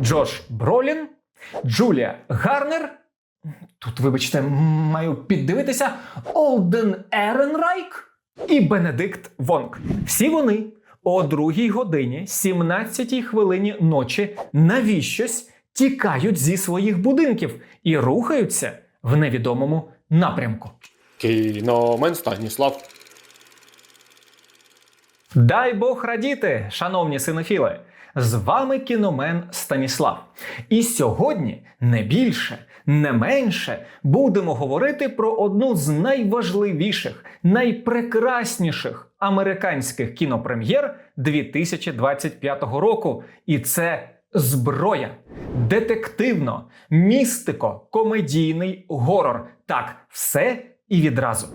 Джош Бролін, Джулія Гарнер. Тут, вибачте, маю піддивитися Олден Еренрайк і Бенедикт Вонг. Всі вони о 2 годині 17 хвилині ночі навіщось тікають зі своїх будинків і рухаються в невідомому напрямку. Кіномен Станіслав. Дай Бог радіти, шановні синофіли! З вами кіномен Станіслав. І сьогодні не більше, не менше будемо говорити про одну з найважливіших, найпрекрасніших американських кінопрем'єр 2025 року. І це зброя. Детективно, містико, комедійний горор. Так, все і відразу.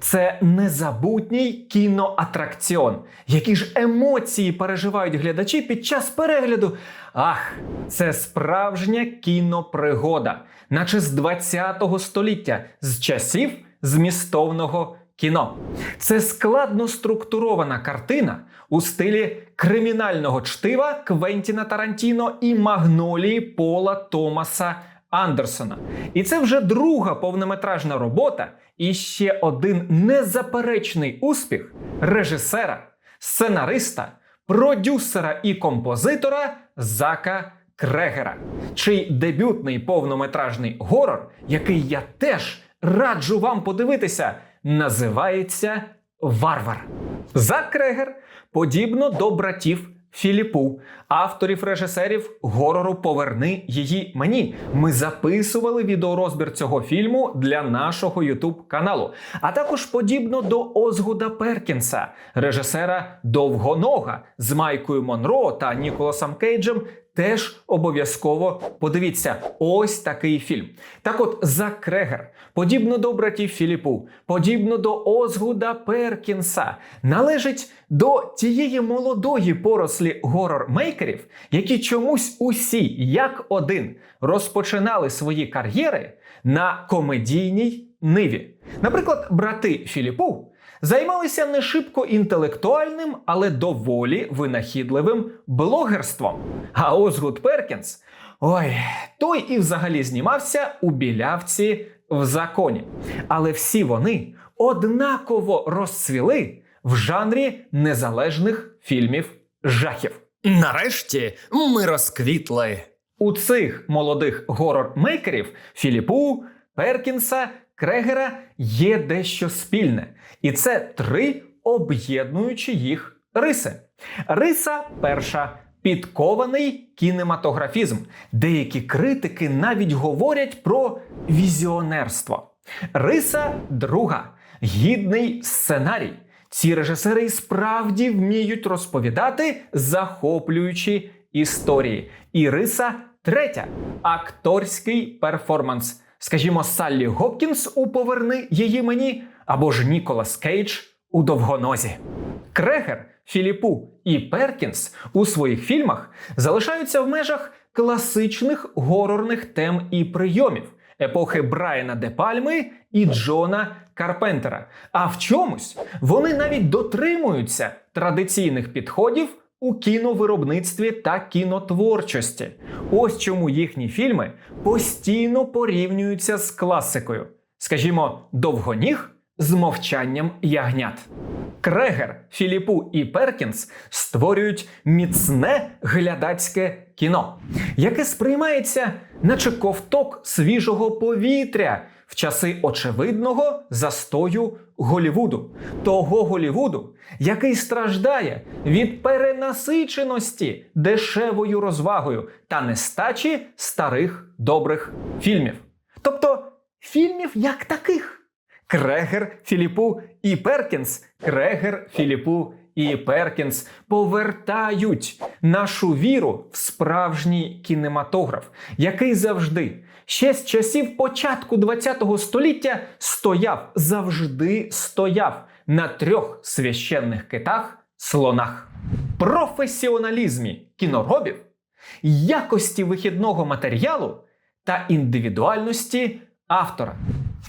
Це незабутній кіноатракціон. Які ж емоції переживають глядачі під час перегляду? Ах, це справжня кінопригода, наче з 20-го століття, з часів змістовного кіно. Це складно структурована картина у стилі кримінального чтива Квентіна Тарантіно і Магнолії Пола Томаса Андерсона. І це вже друга повнометражна робота і ще один незаперечний успіх режисера, сценариста, продюсера і композитора Зака Крегера, чий дебютний повнометражний горор, який я теж раджу вам подивитися, називається Варвар. Зак Крегер, подібно до братів Філіпу, авторів режисерів горору Поверни її мені. Ми записували відеорозбір цього фільму для нашого Ютуб каналу. А також подібно до Озгуда Перкінса, режисера Довгонога з Майкою Монро та Ніколасом Кейджем. Теж обов'язково подивіться ось такий фільм. Так от Зак Крегер, подібно до братів Філіпу, подібно до Озгуда Перкінса, належить до тієї молодої порослі горор-мейкерів, які чомусь усі, як один, розпочинали свої кар'єри на комедійній ниві. Наприклад, брати Філіпу займалися не шибко інтелектуальним, але доволі винахідливим блогерством. А Озгуд Перкінс, ой, той і взагалі знімався у білявці в законі. Але всі вони однаково розцвіли в жанрі незалежних фільмів жахів. Нарешті ми розквітли. У цих молодих горор-мейкерів Філіпу, Перкінса, Крегера є дещо спільне. І це три об'єднуючі їх риси. Риса перша підкований кінематографізм. Деякі критики навіть говорять про візіонерство. Риса друга гідний сценарій. Ці режисери і справді вміють розповідати захоплюючі історії. І риса третя акторський перформанс. Скажімо, Саллі Гопкінс у Поверни її мені або ж Ніколас Кейдж у довгонозі. Крегер, Філіпу і Перкінс у своїх фільмах залишаються в межах класичних горорних тем і прийомів епохи Брайана Де Пальми і Джона Карпентера. А в чомусь вони навіть дотримуються традиційних підходів у кіновиробництві та кінотворчості. Ось чому їхні фільми постійно порівнюються з класикою. Скажімо, довгоніг з мовчанням ягнят. Крегер, Філіпу і Перкінс створюють міцне глядацьке кіно, яке сприймається, наче ковток свіжого повітря в часи очевидного застою Голівуду, того Голівуду, який страждає від перенасиченості дешевою розвагою та нестачі старих добрих фільмів. Тобто фільмів як таких. Крегер, Філіпу і Перкінс, Крегер, Філіпу і Перкінс повертають нашу віру в справжній кінематограф, який завжди, ще з часів початку ХХ століття, стояв, завжди стояв на трьох священних китах слонах. Професіоналізмі кіноробів, якості вихідного матеріалу та індивідуальності автора.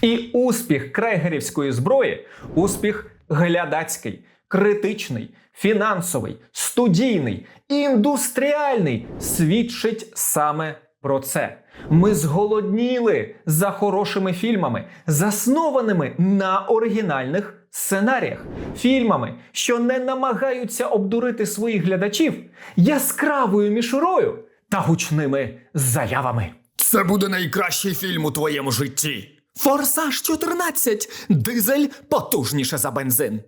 І успіх крегерівської зброї, успіх глядацький, критичний, фінансовий, студійний, індустріальний свідчить саме про це. Ми зголодніли за хорошими фільмами, заснованими на оригінальних сценаріях, фільмами, що не намагаються обдурити своїх глядачів яскравою мішурою та гучними заявами. Це буде найкращий фільм у твоєму житті. Форсаж 14. Дизель потужніше за бензин.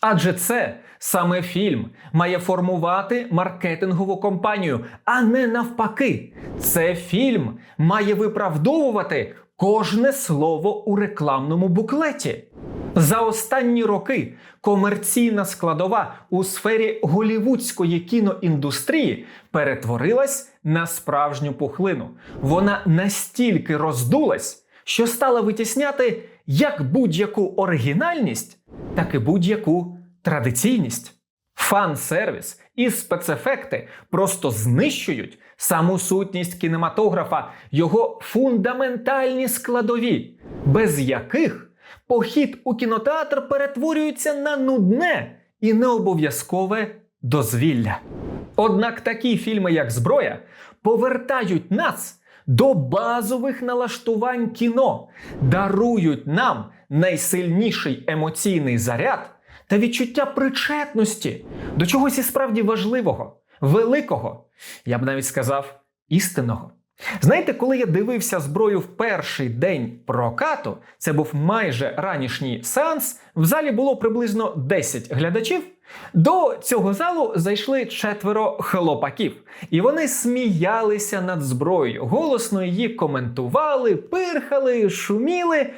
Адже це саме фільм має формувати маркетингову компанію, а не навпаки. Це фільм має виправдовувати кожне слово у рекламному буклеті. За останні роки комерційна складова у сфері голівудської кіноіндустрії перетворилась на справжню пухлину. Вона настільки роздулась, що стала витісняти як будь-яку оригінальність, так і будь-яку традиційність. Фан-сервіс і спецефекти просто знищують саму сутність кінематографа, його фундаментальні складові, без яких похід у кінотеатр перетворюється на нудне і необов'язкове дозвілля. Однак такі фільми, як Зброя, повертають нас до базових налаштувань кіно, дарують нам найсильніший емоційний заряд та відчуття причетності до чогось і справді важливого, великого, я б навіть сказав, істинного. Знаєте, коли я дивився зброю в перший день прокату, це був майже ранішній сеанс. В залі було приблизно 10 глядачів. До цього залу зайшли четверо хлопаків, і вони сміялися над зброєю, голосно її коментували, пирхали, шуміли.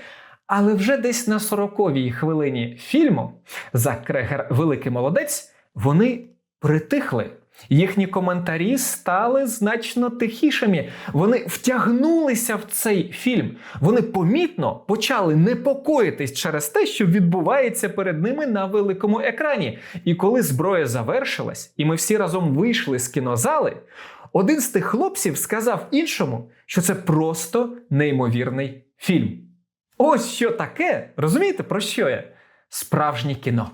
Але вже десь на 40-й хвилині фільму за Крегер Великий молодець, вони притихли. Їхні коментарі стали значно тихішими. Вони втягнулися в цей фільм. Вони помітно почали непокоїтись через те, що відбувається перед ними на великому екрані. І коли зброя завершилась, і ми всі разом вийшли з кінозали, один з тих хлопців сказав іншому, що це просто неймовірний фільм. Ось що таке, розумієте, про що я? Справжнє кіно.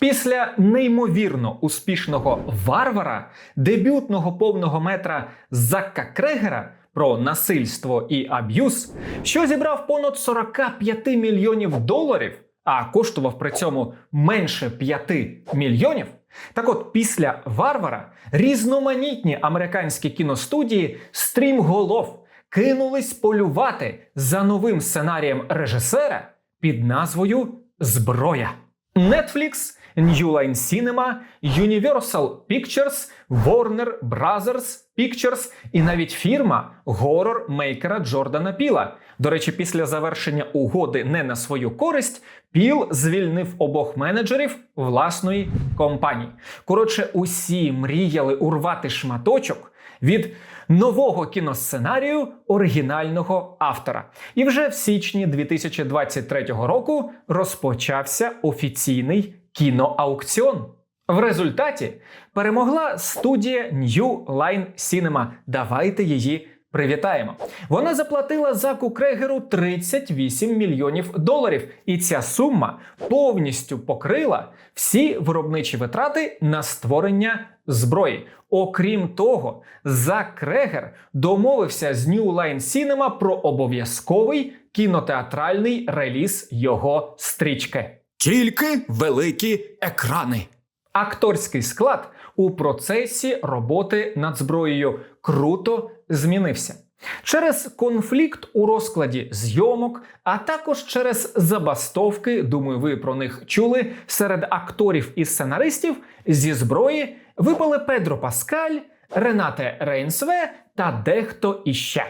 Після неймовірно успішного варвара, дебютного повного метра Закка Крегера про насильство і аб'юз, що зібрав понад 45 мільйонів доларів, а коштував при цьому менше 5 мільйонів. Так от, після варвара різноманітні американські кіностудії стрімголов кинулись полювати за новим сценарієм режисера під назвою Зброя. Netflix, New Line Cinema, Universal Pictures, Warner Brothers Pictures і навіть фірма горор-мейкера Джордана Піла. До речі, після завершення угоди не на свою користь, Піл звільнив обох менеджерів власної компанії. Коротше, усі мріяли урвати шматочок від нового кіносценарію оригінального автора. І вже в січні 2023 року розпочався офіційний кіноаукціон. В результаті перемогла студія New Line Cinema. Давайте її привітаємо. Вона заплатила Заку Крегеру 38 мільйонів доларів, і ця сума повністю покрила всі виробничі витрати на створення зброї. Окрім того, Зак Крегер домовився з New Line Cinema про обов'язковий кінотеатральний реліз його стрічки. Тільки великі екрани. Акторський склад у процесі роботи над зброєю круто змінився. Через конфлікт у розкладі зйомок, а також через забастовки, думаю, ви про них чули, серед акторів і сценаристів зі зброї випали Педро Паскаль, Ренате Рейнсве та дехто іще.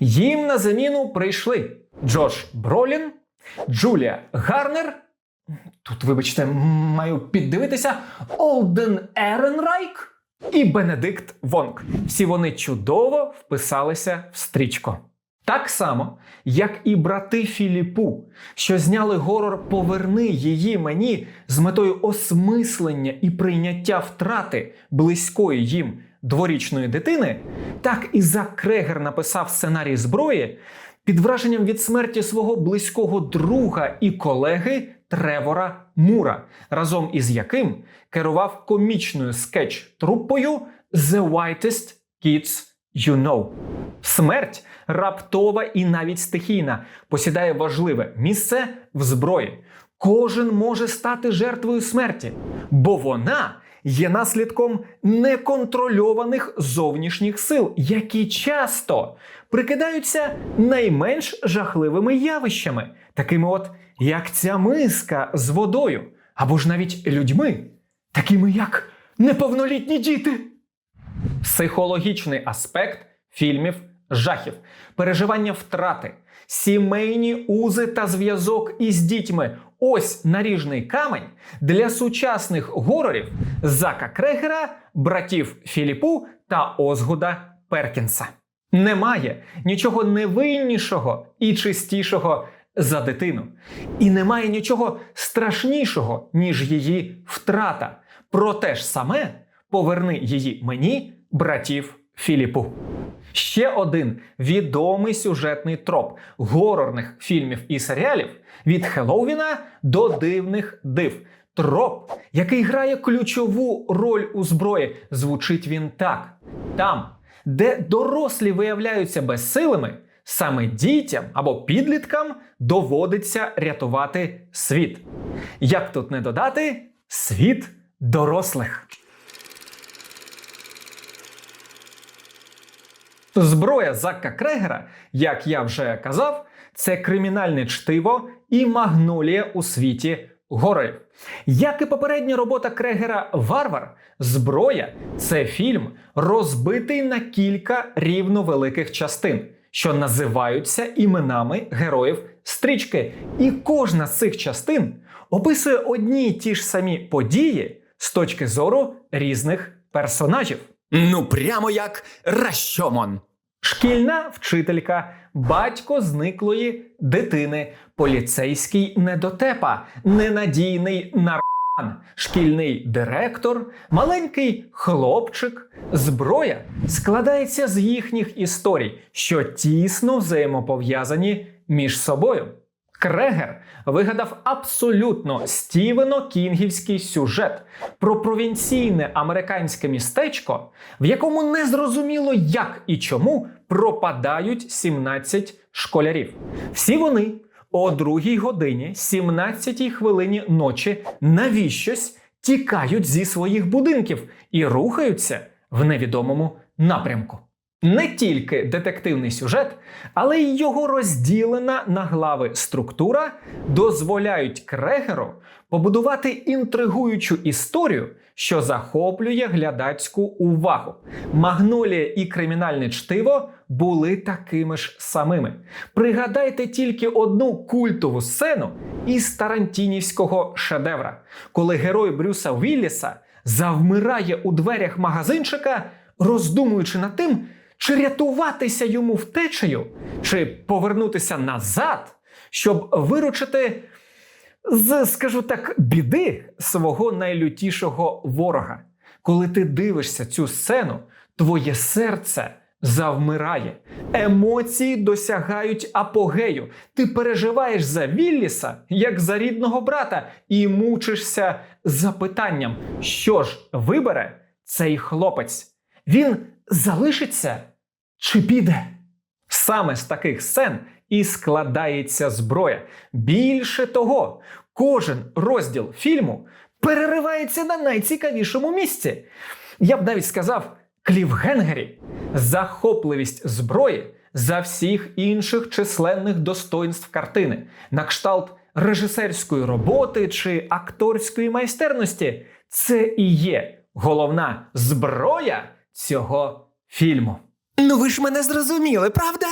Їм на заміну прийшли Джош Бролін, Джулія Гарнер. Тут, вибачте, маю піддивитися Олден Еренрайк і Бенедикт Вонг. Всі вони чудово вписалися в стрічку. Так само, як і брати Філіпу, що зняли горор Поверни її мені з метою осмислення і прийняття втрати близької їм дворічної дитини, так і Зак Крегер написав сценарій зброї під враженням від смерті свого близького друга і колеги Тревора Мура, разом із яким керував комічною скетч-труппою The Whitest Kids You Know. Смерть раптова і навіть стихійна посідає важливе місце в зброї. Кожен може стати жертвою смерті, бо вона є наслідком неконтрольованих зовнішніх сил, які часто прикидаються найменш жахливими явищами, такими от як ця миска з водою, або ж навіть людьми, такими як неповнолітні діти. Психологічний аспект фільмів жахів, переживання втрати, сімейні узи та зв'язок із дітьми. Ось наріжний камень для сучасних горорів Зака Крегера, братів Філіпу та Озгуда Перкінса. Немає нічого невиннішого і чистішого за дитину. І немає нічого страшнішого, ніж її втрата. Про те ж саме поверни її мені, братів Філіпу. Ще один відомий сюжетний троп горорних фільмів і серіалів від Хеллоуіна до дивних див. Троп, який грає ключову роль у зброї, звучить він так: там, де дорослі виявляються безсилими, саме дітям або підліткам доводиться рятувати світ. Як тут не додати світ дорослих. Зброя Зака Крегера, як я вже казав, це кримінальне чтиво і магнолія у світі горорів. Як і попередня робота Крегера Варвар, зброя це фільм, розбитий на кілька рівновеликих частин, що називаються іменами героїв стрічки. І кожна з цих частин описує одні й ті ж самі події з точки зору різних персонажів. Ну, прямо як Ращомон. Шкільна вчителька, батько зниклої дитини, поліцейський недотепа, ненадійний наркоман, шкільний директор, маленький хлопчик. Зброя складається з їхніх історій, що тісно взаємопов'язані між собою. Крегер вигадав абсолютно Стівено Кінгівський сюжет про провінційне американське містечко, в якому незрозуміло як і чому пропадають 17 школярів. Всі вони о 2 годині 17 хвилині ночі навіщось тікають зі своїх будинків і рухаються в невідомому напрямку. Не тільки детективний сюжет, але й його розділена на глави структура дозволяють Крегеру побудувати інтригуючу історію, що захоплює глядацьку увагу. Магнолія і кримінальне чтиво були такими ж самими. Пригадайте тільки одну культову сцену із Тарантінівського шедевра, коли герой Брюса Вілліса завмирає у дверях магазинчика, роздумуючи над тим, чи рятуватися йому втечею, чи повернутися назад, щоб виручити з, скажу так, біди свого найлютішого ворога. Коли ти дивишся цю сцену, твоє серце завмирає, емоції досягають апогею. Ти переживаєш за Вілліса, як за рідного брата, і мучишся запитанням, що ж вибере цей хлопець? Він залишиться чи піде? Саме з таких сцен і складається зброя. Більше того, кожен розділ фільму переривається на найцікавішому місці. Я б навіть сказав клівгенгері. Захопливість зброї за всіх інших численних достоїнств картини, на кшталт режисерської роботи чи акторської майстерності. Це і є головна зброя цього фільму. Ну ви ж мене зрозуміли, правда?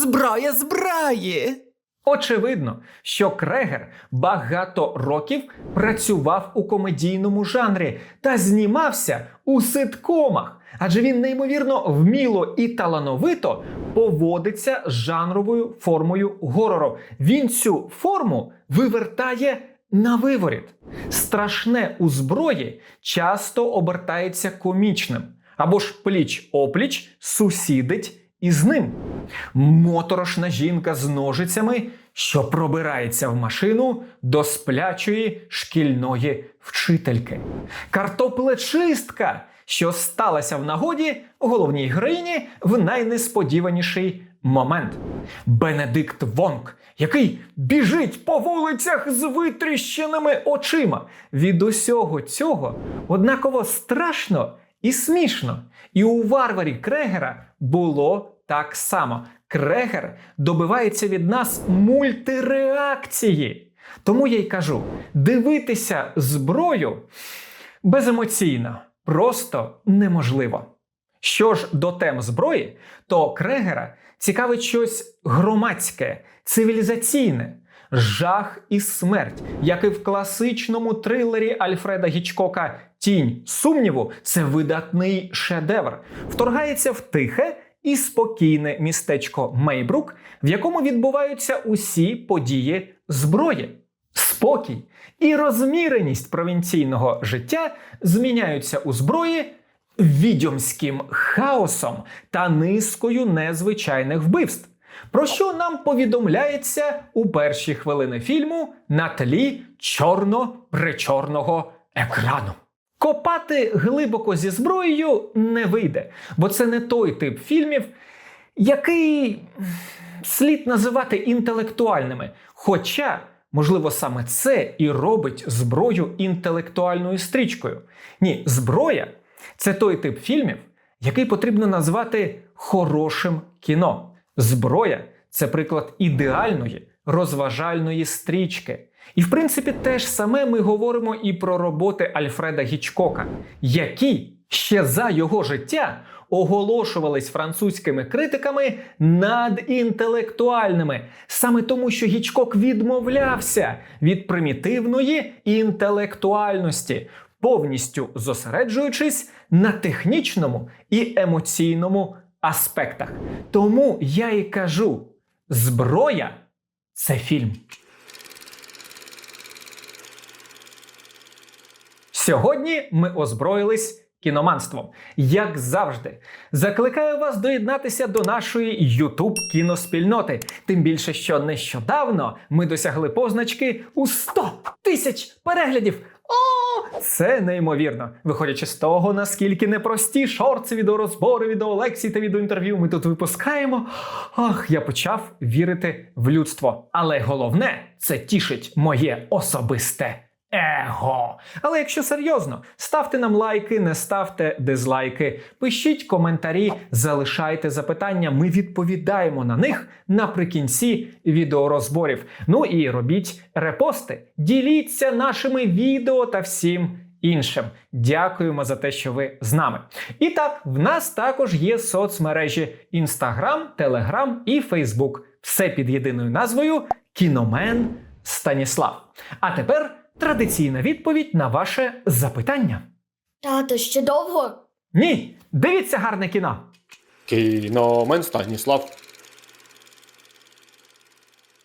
Зброя зброї. Очевидно, що Крегер багато років працював у комедійному жанрі та знімався у ситкомах, адже він неймовірно вміло і талановито поводиться з жанровою формою горору. Він цю форму вивертає на виворіт. Страшне у зброї часто обертається комічним або ж пліч опліч сусідить із ним. Моторошна жінка з ножицями, що пробирається в машину до сплячої шкільної вчительки. Картоплечистка, що сталася в нагоді головній героїні в найнесподіваніший момент. Бенедикт Вонг, який біжить по вулицях з витріщеними очима. Від усього цього однаково страшно і смішно. І у варварі Крегера було так само. Крегер добивається від нас мультиреакції. Тому я й кажу: дивитися зброю беземоційно просто неможливо. Що ж до тем зброї, то Крегера цікавить щось громадське, цивілізаційне, жах і смерть, як і в класичному трилері Альфреда Гічкока Тінь сумніву це видатний шедевр. Вторгається в тихе і спокійне містечко Мейбрук, в якому відбуваються усі події зброї. Спокій і розміреність провінційного життя зміняються у зброї відьомським хаосом та низкою незвичайних вбивств. Про що нам повідомляється у перші хвилини фільму на тлі чорно-причорного екрану. Копати глибоко зі зброєю не вийде, бо це не той тип фільмів, який слід називати інтелектуальними. Хоча, можливо, саме це і робить зброю інтелектуальною стрічкою. Ні, зброя це той тип фільмів, який потрібно назвати хорошим кіно. Зброя це приклад ідеальної розважальної стрічки. І в принципі, те ж саме ми говоримо і про роботи Альфреда Гічкока, які ще за його життя оголошувались французькими критиками надінтелектуальними, саме тому, що Гічкок відмовлявся від примітивної інтелектуальності, повністю зосереджуючись на технічному і емоційному аспектах. Тому я і кажу: зброя це фільм. Сьогодні ми озброїлись кіноманством. Як завжди, закликаю вас доєднатися до нашої YouTube кіноспільноти. Тим більше, що нещодавно ми досягли позначки у 100 тисяч переглядів. О, це неймовірно. Виходячи з того, наскільки непрості шорти, відеорозбори, відеолекції та відеоінтерв'ю ми тут випускаємо. Ах, я почав вірити в людство. Але головне, це тішить моє особисте Его. Але якщо серйозно, ставте нам лайки, не ставте дизлайки, пишіть коментарі, залишайте запитання. Ми відповідаємо на них наприкінці відеорозборів. Ну і робіть репости, діліться нашими відео та всім. Іншим дякуємо за те, що ви з нами. І так, в нас також є соцмережі Instagram, Telegram і Facebook. Все під єдиною назвою Кіномен Станіслав. А тепер традиційна відповідь на ваше запитання. Тато, ще довго? Ні, дивіться гарне кіно. Кіномен Станіслав.